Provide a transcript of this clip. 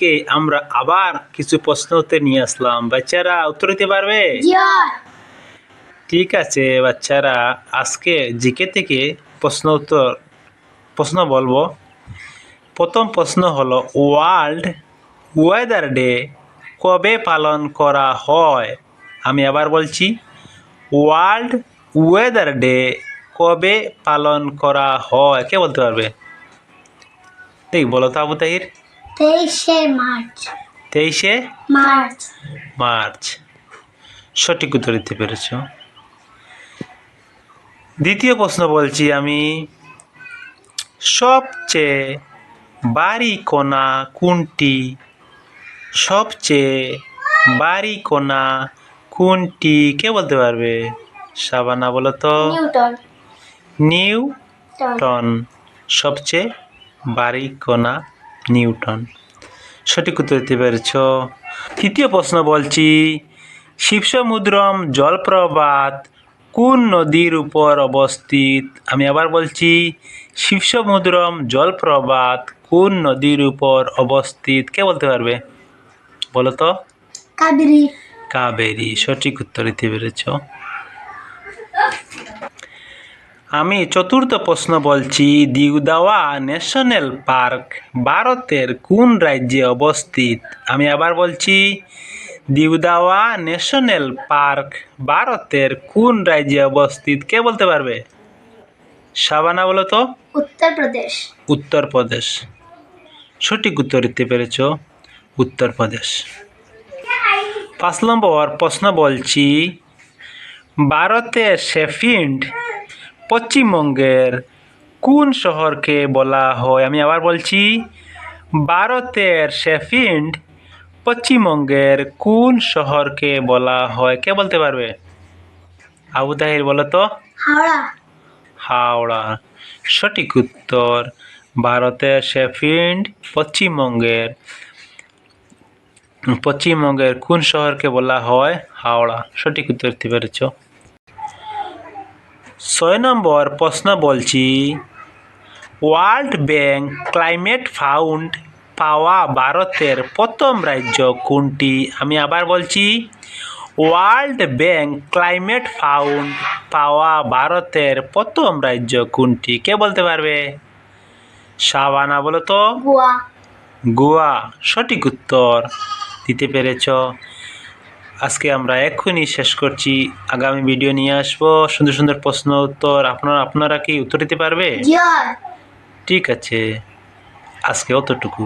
আজকে আমরা আবার কিছু প্রশ্ন উত্তর নিয়ে আসলাম। বাচ্চারা উত্তর দিতে পারবে? ঠিক আছে বাচ্চারা আজকে জিকে থেকে প্রশ্ন উত্তর প্রশ্ন বলব। প্রথম প্রশ্ন হলো ওয়ার্ল্ড ওয়েদার ডে কবে পালন করা হয়? আমি আবার বলছি ওয়ার্ল্ড ওয়েদার ডে কবে পালন করা হয়? কে বলতে পারবে? ঠিক বলো তো আবু তাহির। তেইশে মার্চ। তেইশে মার্চ। মার্চ। সঠিক উত্তর দিতে পেরেছ। দ্বিতীয় প্রশ্ন বলছি আমি সবচেয়ে বাড়ি কোনা কোনটি? সবচেয়ে বাড়ি কোনা কোনটি? কে বলতে পারবে? সাবানা বলো তো। নিউটন। সবচেয়ে বাড়ি কোনা নিউটন। সঠিক উত্তর দিতে পেরেছ। তৃতীয় প্রশ্ন বলছি শিবসমুদ্রম জলপ্রপাত কোন নদীর উপর অবস্থিত? আমি আবার বলছি শিবসমুদ্রম জলপ্রপাত কোন নদীর উপর অবস্থিত? কে বলতে পারবে? বলো তো। কাবেরী। কাবেরী সঠিক উত্তর দিতে পেরেছ। আমি চতুর্থ প্রশ্ন বলছি দিউদাওয়া ন্যাশনাল পার্ক ভারতের কোন রাজ্যে অবস্থিত? আমি আবার বলছি দিউদাওয়া ন্যাশনাল পার্ক ভারতের কোন রাজ্যে অবস্থিত? কে বলতে পারবে? সাবানা বলো তো। উত্তরপ্রদেশ। উত্তরপ্রদেশ। সঠিক উত্তর দিতে পেরেছ। উত্তরপ্রদেশ। পাঁচ নম্বর প্রশ্ন বলছি ভারতের শেফিন্ড পশ্চিমবঙ্গের কোন শহরকে বলা হয়? আমি আবার বলছি ভারতের শেফিন্ড পশ্চিমবঙ্গের কোন শহরকে বলা হয়? কে বলতে পারবে? আবু তাহির বলো তো। হাওড়া। হাওড়া। সঠিক উত্তর ভারতের শেফিল্ড পশ্চিমবঙ্গের। পশ্চিমবঙ্গের কোন শহরকে বলা হয়? হাওড়া। সঠিক উত্তর দিতে পেরেছ। ছয় নম্বর প্রশ্ন বলছি ওয়ার্ল্ড ব্যাংক ক্লাইমেট ফাউন্ড পাওয়া ভারতের প্রথম রাজ্য কোনটি? আমি আবার বলছি ওয়ার্ল্ড ব্যাংক ক্লাইমেট ফাউন্ড পাওয়া ভারতের প্রথম রাজ্য কোনটি? কে বলতে পারবে? সাবানা বলো তো। গোয়া। গোয়া সঠিক উত্তর দিতে পেরেছ। আজকে আমরা এক্ষুনি শেষ করছি। আগামী ভিডিও নিয়ে আসব। সুন্দর সুন্দর প্রশ্ন উত্তর আপনারা আপনারা কি উত্তর দিতে পারবে? ঠিক আছে। আজকে অতটুকু।